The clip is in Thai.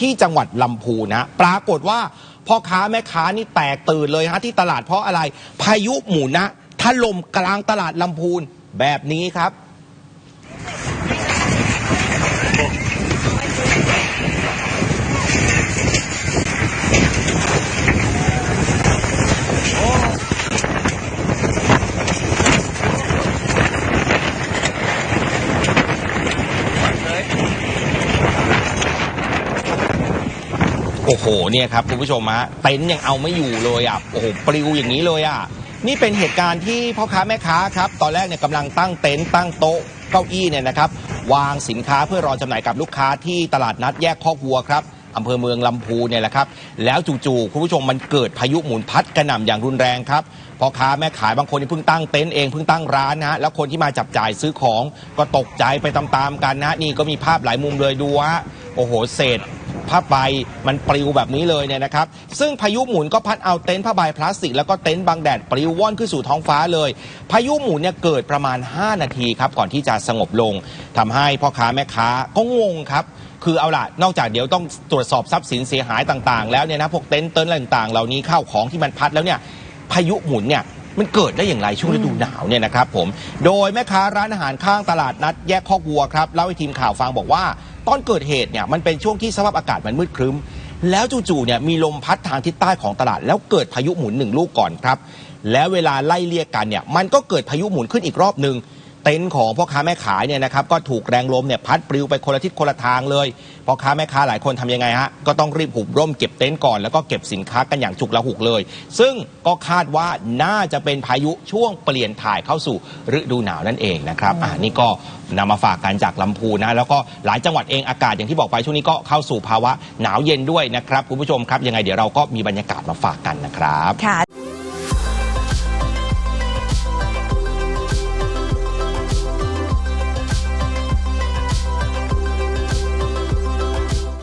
ที่จังหวัดลำพูนนะปรากฏว่าพ่อค้าแม่ค้านี่แตกตื่นเลยฮะที่ตลาดเพราะอะไร พายุหมุนนะถล่มกลางตลาดลำพูนแบบนี้ครับ โอ้โหเนี่ยครับคุณผู้ชมฮะเต็นท์ยังเอาไม่อยู่เลยอะโอ้โหปลิวอย่างนี้เลยอะนี่เป็นเหตุการณ์ที่พ่อค้าแม่ค้าครับตอนแรกเนี่ยกำลังตั้งเต็นท์ตั้งโต๊ะเก้าอี้เนี่ยนะครับวางสินค้าเพื่อรอจำหน่ายกับลูกค้าที่ตลาดนัดแยกคอกวัวครับอำเภอเมืองลำพูเนี่ยแหละครับแล้วจู่ๆคุณผู้ชมมันเกิดพายุหมุนพัดกระหน่ำอย่างรุนแรงครับพ่อค้าแม่ขายบางคนที่เพิ่งตั้งเต็นท์เองเพิ่งตั้งร้านนะฮะแล้วคนที่มาจับจ่ายซื้อของก็ตกใจไปตามๆกันนะฮะนี่ก็มีภาพหลายมุมเลยดูฮะโอ้โหเศษ ผ้าใบมันปลิวแบบนี้เลยเนี่ยนะครับ ซึ่งพายุหมุนก็พัดเอาเต็นท์ผ้าใบพลาสติกแล้วก็เต็นท์บังแดดปลิวว่อนขึ้นสู่ท้องฟ้าเลย พายุหมุนเนี่ยเกิดประมาณ 5 นาทีครับก่อนที่จะสงบลงทำให้พ่อค้าแม่ค้าก็งงครับคือเอาล่ะ นอกจากเดี๋ยวต้องตรวจสอบทรัพย์สินเสียหายต่างๆ แล้วเนี่ยนะพวกเต็นท์เต็นท์อะไรต่างๆ เหล่านี้ข้าวของที่มันพัดแล้วเนี่ยพายุหมุนเนี่ยมันเกิดได้อย่างไรช่วงฤดูหนาวเนี่ยนะครับผม โดยแม่ค้าร้านอาหารข้างตลาดนัดแยกคอกวัวครับ เล่าให้ทีมข่าวฟังบอกว่า ตอนเกิดเหตุเนี่ยมันเป็นช่วงที่สภาพอากาศมันมืดครึ้ม แล้วจู่ๆเนี่ยมีลมพัดทางทิศใต้ของตลาด แล้วเกิดพายุหมุนหนึ่งลูกก่อนครับ แล้วเวลาไล่เลี่ยกันเนี่ยมันก็เกิดพายุหมุนขึ้นอีกรอบหนึ่ง เต็นท์ของพ่อค้าแม่ขายเนี่ยนะครับก็ถูกแรงลมเนี่ยพัดปลิวไปคนละทิศคนละทางเลยพ่อค้าแม่ค้าหลายคนทำยังไงฮะก็ต้องรีบหุบร่มเก็บเต็นท์ก่อนแล้วก็เก็บสินค้ากันอย่างฉุกละหุกเลย ซึ่งก็คาดว่าน่าจะเป็นพายุช่วงเปลี่ยนถ่ายเข้าสู่ฤดูหนาวนั่นเองนะครับอ่านี่ก็นำมาฝากกันจากลำพูนนะแล้วก็หลายจังหวัดเองอากาศอย่างที่บอกไปช่วงนี้ก็เข้าสู่ภาวะหนาวเย็นด้วยนะครับคุณผู้ชมครับยังไงเดี๋ยวเราก็มีบรรยากาศมาฝากกันนะครับค่ะ